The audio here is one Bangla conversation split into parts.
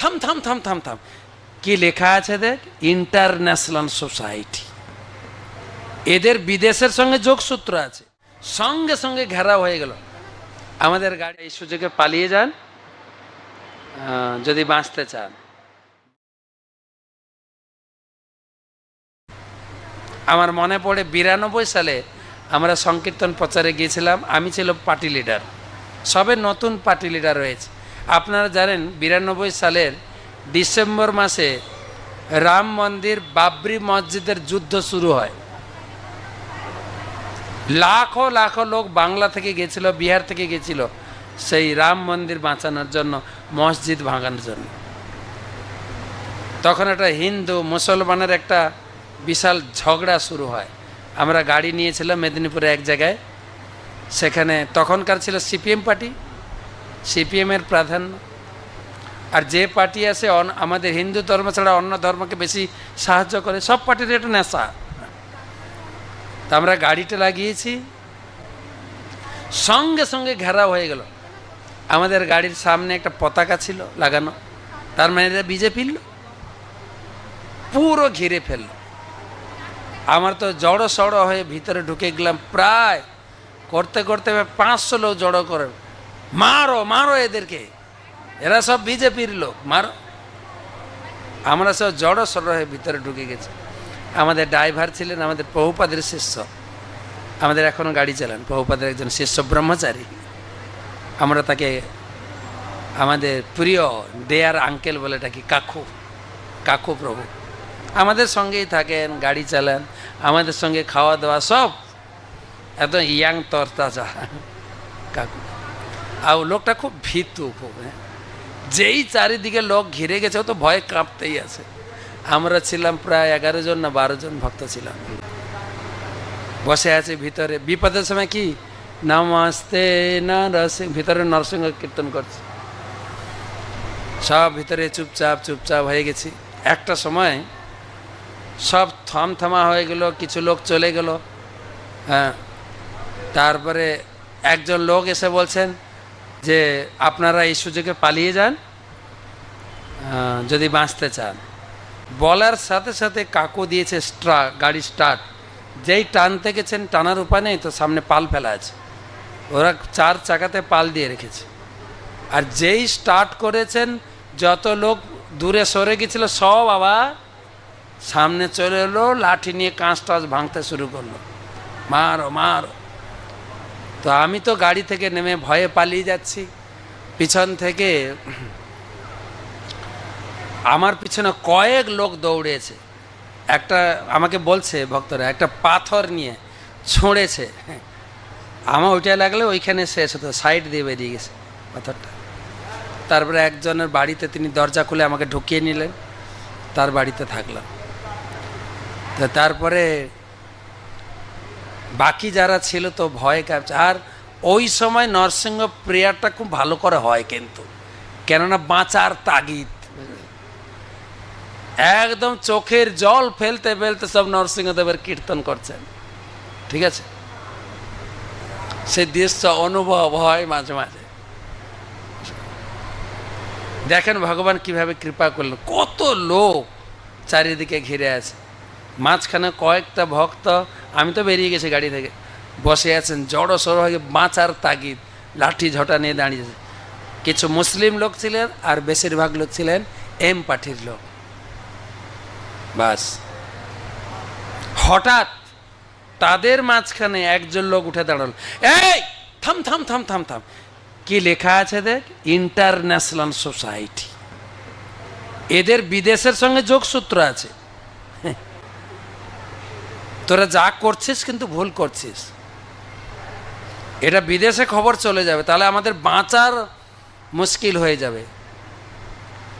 থাম থাম থাম থাম থাম। কি লেখা আছে দেখ ইন্টারন্যাশনাল সোসাইটি এদের বিদেশের সঙ্গে যোগসূত্র আছে। সঙ্গে সঙ্গে ঘেরাও হয়ে গেল। আমাদের গাড়ি এই সুযোগে পালিয়ে যান। যদি বাঁচতে চান। আমার মনে পড়ে বিরানব্বই সালে আমরা সংকীর্তন প্রচারে গিয়েছিলাম। আমি ছিল পার্টি লিডার। সবে নতুন পার্টি লিডার রয়েছে। আপনারা জানেন, বিরানব্বই সালের ডিসেম্বর মাসে রাম মন্দির বাবরি মসজিদের যুদ্ধ শুরু হয়। লাখো লাখো লোক বাংলা থেকে গেছিল, বিহার থেকে গেছিল সেই রাম মন্দির বাঁচানোর জন্য, মসজিদ ভাঙানোর জন্য। তখন একটা হিন্দু মুসলমানের একটা বিশাল ঝগড়া শুরু হয়। আমরা গাড়ি নিয়েছিলাম মেদিনীপুরে এক জায়গায়। সেখানে তখনকার ছিল সিপিএম পার্টি। সিপিএমের প্রাধান্য আর যে পার্টি আছে আমাদের হিন্দু ধর্ম ছাড়া অন্য ধর্মকে বেশি সাহায্য করে, সব পার্টির একটা নেশা। তা আমরা গাড়িটা লাগিয়েছি। সঙ্গে সঙ্গে ঘেরাও হয়ে গেল। আমাদের গাড়ির সামনে একটা পতাকা ছিল লাগানো। তার মানে এটা বিজেপির। পুরো ঘিরে ফেলল। আমার তো জড়ো সড়ো হয়ে ভিতরে ঢুকে গেলাম। প্রায় করতে করতে পাঁচশো লোক জড়ো করে মারো মারো এদেরকে। এরা সব বিজেপির লোক, মারো। আমরা সব জড়ো সড়ো হয়ে ভিতরে ঢুকে গেছি। আমাদের ড্রাইভার ছিলেন আমাদের বহুপাদের শিষ্য। আমাদের এখনও গাড়ি চালান বহুপাদের একজন শিষ্য ব্রহ্মচারী। আমরা তাকে আমাদের প্রিয় দেয়ার আঙ্কেল বলে ডাকি, কাকু কাকু প্রভু। আমাদের সঙ্গেই থাকেন, গাড়ি চালান, আমাদের সঙ্গে খাওয়া দাওয়া সব। এত ইয়াং তরতাজা, কাকু। আর লোকটা খুব ভীতু খুব হ্যাঁ। যেই চারিদিকে লোক ঘিরে গেছে, ও তো ভয়ে কাঁপতেই আছে। আমরা ছিলাম প্রায় এগারো জন না বারো জন ভক্ত ছিলাম। বসে আছে ভিতরে। বিপদের সময় কি? নামাস্তে না নরসিংহ ভিতরে নরসিংহ কীর্তন করছে। সব ভিতরে চুপচাপ চুপচাপ হয়ে গেছি। একটা সময় সব থমথমা হয়ে গেল, কিছু লোক চলে গেল হ্যাঁ। তারপরে একজন লোক এসে বলছেন যে আপনারা এই সুযোগে পালিয়ে যান যদি বাঁচতে চান। বলার সাথে সাথে কাকু দিয়েছে স্ট্রা, গাড়ি স্টার্ট। যেই টানতে গেছেন টানার উপায় নেই, তো সামনে পাল ফেলা আছে। ওরা চার চাকাতে পাল দিয়ে রেখেছে। আর যেই স্টার্ট করেছেন, যত লোক দূরে সরে গেছিল, সব আবার সামনে চলে এলো, লাঠি নিয়ে কাঁচ টাচ ভাঙতে শুরু করল। মারো মারো। তো আমি তো গাড়ি থেকে নেমে ভয়ে পালিয়ে যাচ্ছি। পিছন থেকে আমার পিছনে কয়েক লোক দৌড়েছে। একটা আমাকে বলছে ভক্তরা, একটা পাথর নিয়ে ছুঁড়েছে। আমার ওইটা লাগলে, ওইখানে শেষ হতো সাইড দিয়ে বেরিয়ে গেছে পাথরটা। তারপরে একজনের বাড়িতে তিনি দরজা খুলে আমাকে ঢুকিয়ে নিলেন, তার বাড়িতে থাকলাম। তো তারপরে বাকি যারা ছিল তো ভয় কাঁপছে আর ওই সময় নরসিংহ প্রেয়ারটা খুব ভালো করে হয় কিন্তু। কেননা বাঁচার তাগিদ। একদম চোখের জল ফেলতে ফেলতে সব নরসিংহদেবের কীর্তন করছেন। ঠিক আছে? সে দৃশ্য অনুভব হয় মাঝে মাঝে। দেখেন ভগবান কীভাবে কৃপা করলেন। কত লোক চারিদিকে ঘিরে আছে। মাঝখানে কয়েকটা ভক্ত আমি তো বেরিয়ে গেছি গাড়ি থেকে। বসে আছেন, জড়ো সড়ো হয়ে বাঁচার তাগিদ, লাঠি ঝটা নিয়ে দাঁড়িয়েছে কিছু মুসলিম লোক ছিলেন আর বেশিরভাগ লোক ছিলেন এম পার্টির লোক। বাস। হঠাৎ তাদের মাঝখানে একজন লোক উঠে দাঁড়াল। এই, থাম থাম থাম থাম থাম। কি লেখা আছে দেখ ইন্টারন্যাশনাল সোসাইটি। এদের বিদেশের সঙ্গে যোগসূত্র আছে। তোরা যা করছিস কিন্তু ভুল করছিস। এটা বিদেশে খবর চলে যাবে, তাহলে আমাদের বাঁচার মুশকিল হয়ে যাবে।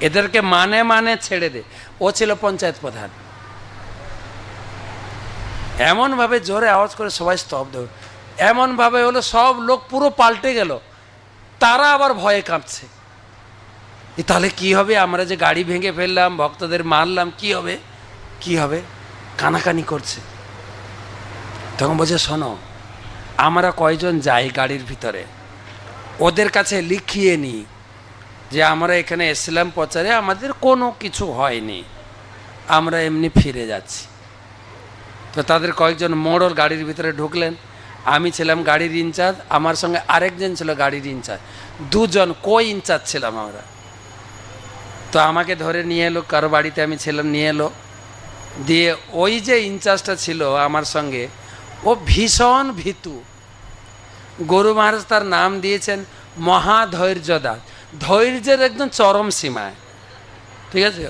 এদেরকে মানে মানে ছেড়ে দে। ও ছিল পঞ্চায়েত প্রধান। এমনভাবে জোরে আওয়াজ করে সবাই স্তব্ধ। এমনভাবে হলো সব লোক পুরো পাল্টে গেল। তারা আবার ভয়ে কাঁপছে। তাহলে কি হবে? আমরা যে গাড়ি ভেঙে ফেললাম, ভক্তদের মারলাম, কি হবে? কি হবে? কানাকানি করছে। তখন বলছে, শোনো, আমরা কয়জন যাই গাড়ির ভিতরে, ওদের কাছে লিখিয়ে নিই যে আমরা এখানে এসেছিলাম প্রচারে আমাদের কোনো কিছু হয়নি, আমরা এমনি ফিরে যাচ্ছি। তো তাদের কয়েকজন মোড়ল গাড়ির ভিতরে ঢুকলেন, আমি ছিলাম গাড়ির ইনচার্জ, আমার সঙ্গে আরেকজন ছিল গাড়ির ইনচার্জ, দুজন কো ইনচার্জ ছিলাম আমরা। তো আমাকে ধরে নিয়ে এলো, কারও বাড়িতে আমি ছিলাম, নিয়ে এলো, দিয়ে ওই যে ইনচার্জটা ছিল আমার সঙ্গে ও ভীষণ ভীতু। গরু মহারাজ তার নাম দিয়েছেন মহাধৈর্যদাস। ধৈর্যের একদম চরম সীমায়। ঠিক আছে?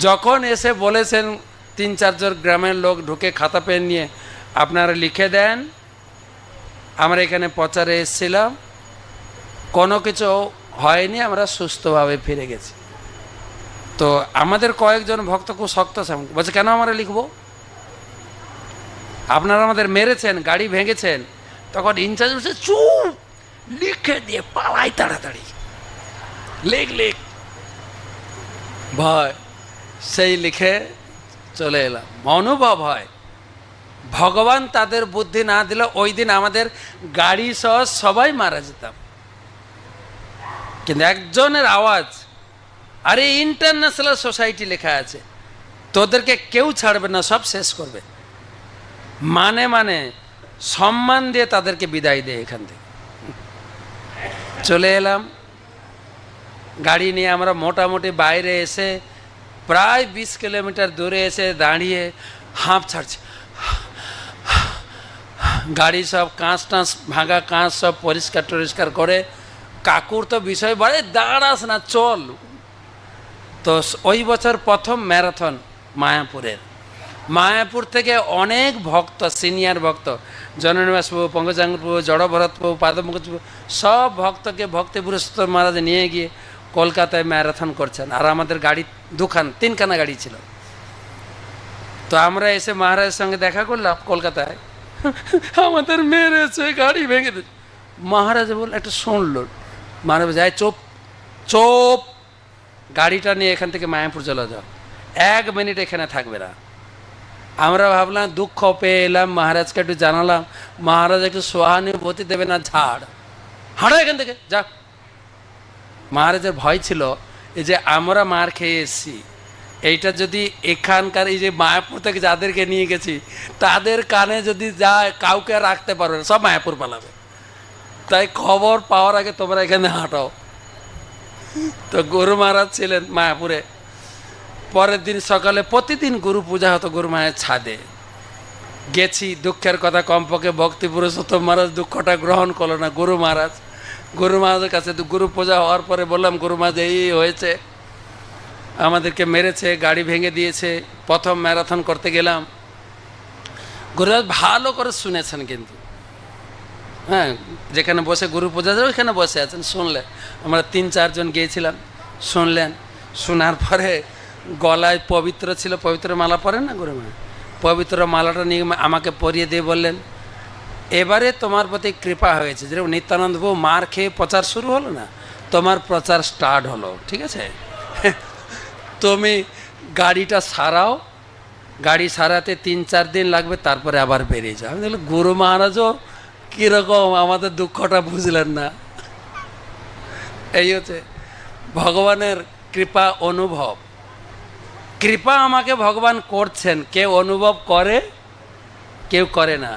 যখন এসে বলেছেন তিন চারজন গ্রামের লোক ঢুকে খাতা পেন নিয়ে, আপনারা লিখে দেন, আমরা এখানে প্রচারে এসেছিলাম, কোনো কিছু হয়নি, আমরা সুস্থভাবে ফিরে গেছি। তো আমাদের কয়েকজন ভক্ত খুব শক্ত বলছে, কেন আমরা লিখব? আপনারা আমাদের মেরেছেন, গাড়ি ভেঙেছেন, তখন ইনচার্জ বলছে, চুপ! লিখে দিয়ে পালাই তাড়াতাড়ি। লেখ লেখ ভয়, সেই লিখে চলে এলাম। অনুভব হয়। ভগবান তাদের বুদ্ধি না দিলে ওই দিন আমাদের গাড়ি সহ সবাই মারা যেতাম। কিন্তু একজনের আওয়াজ, আরে ইন্টারন্যাশনাল সোসাইটি লেখা আছে, তোদেরকে কেউ ছাড়বে না, সব শেষ করবে। মানে মানে সম্মান দিয়ে তাদেরকে বিদায় দেয় এখান থেকে। চলে এলাম। গাড়ি নিয়ে আমরা মোটামুটি বাইরে এসে প্রায় বিশ কিলোমিটার দূরে এসে দাঁড়িয়ে হাঁপ ছাড়ছে। গাড়ি সব কাঁচ টাঁচ, ভাঙা কাঁচ সব পরিষ্কার টরিষ্কার করে কাকুর তো বিষয় বাড়ে দাঁড়াস না, চল। তো ওই বছর প্রথম ম্যারাথন মায়াপুরের। মায়াপুর থেকে অনেক ভক্ত, সিনিয়র ভক্ত, জননিবাস প্রভু, পঙ্কজাঙ্গ প্রভু প্রভু সব ভক্তকে ভক্তি পুরস্কার মহারাজ নিয়ে গিয়ে কলকাতায় ম্যারাথন করছেন। আর আমাদের গাড়ি দুখান, তিনখানা গাড়ি ছিল। তো আমরা এসে মহারাজের সঙ্গে দেখা করলাম কলকাতায়। আমাদের মেরেছে গাড়ি ভেঙে দিচ্ছে মহারাজ বল একটা শুনল মহারাজ যায় চোপ চোপ। গাড়িটা নিয়ে এখান থেকে মায়াপুর চলে যাও। এক মিনিট এখানে থাকবে না। আমরা ভাবলাম দুঃখ পেয়ে এলাম মহারাজকে একটু জানালাম। মহারাজ একটু সহানুভূতি দেবে না ঝাড়। হাঁটো এখান থেকে, যা। মহারাজের ভয় ছিল, এই যে আমরা মার খেয়ে এসেছি। এইটা যদি এখানকার এই যে মায়াপুর থেকে যাদেরকে নিয়ে গেছি, তাদের কানে যদি যায় কাউকে রাখতে পারবে সব মায়াপুর পালাবে। তাই খবর পাওয়ার আগে তোমরা এখানে হাঁটাও তো গুরু মহারাজ ছিলেন মায়াপুরে। পরের দিন সকালে প্রতিদিন গুরু পূজা হতো গুরু মায়ের ছাদে। গেছি, দুঃখের কথা কমপক্ষে ভক্তি পুরুষোত্তম মহারাজ, দুঃখটা গ্রহণ করল না গুরু মহারাজ। গুরু মহারাজের কাছে গুরু পূজা হওয়ার পরে বললাম, গুরু মহারাজ, এই হয়েছে। আমাদেরকে মেরেছে, গাড়ি ভেঙে দিয়েছে। প্রথম ম্যারাথন করতে গেলাম। গুরুরাজ ভালো করে শুনেছেন কিন্তু। হ্যাঁ যেখানে বসে গুরু পূজা ওইখানে বসে আছেন, শুনলেন। আমরা তিন, চারজন গিয়েছিলাম, শুনলেন। শোনার পরে গলায় পবিত্র ছিল, পবিত্র মালা পরে না গুরু মা? পবিত্র মালাটা নিয়ে আমাকে পরিয়ে দিয়ে বললেন, এবারে তোমার প্রতি কৃপা হয়েছে। যেরকম নিত্যানন্দ বাবু মার খেয়ে প্রচার শুরু হলো না, তোমার প্রচার স্টার্ট হলো, ঠিক আছে? তুমি গাড়িটা সারাও, গাড়ি সারাতে তিন চার দিন লাগবে, তারপরে আবার বেরিয়ে যাও। আমি দেখলাম গুরু মহারাজও কীরকম আমাদের দুঃখটা বুঝলেন না? এই হচ্ছে ভগবানের কৃপা অনুভব। কৃপা আমাকে ভগবান করছেন কেউ অনুভব করে কেউ করে না।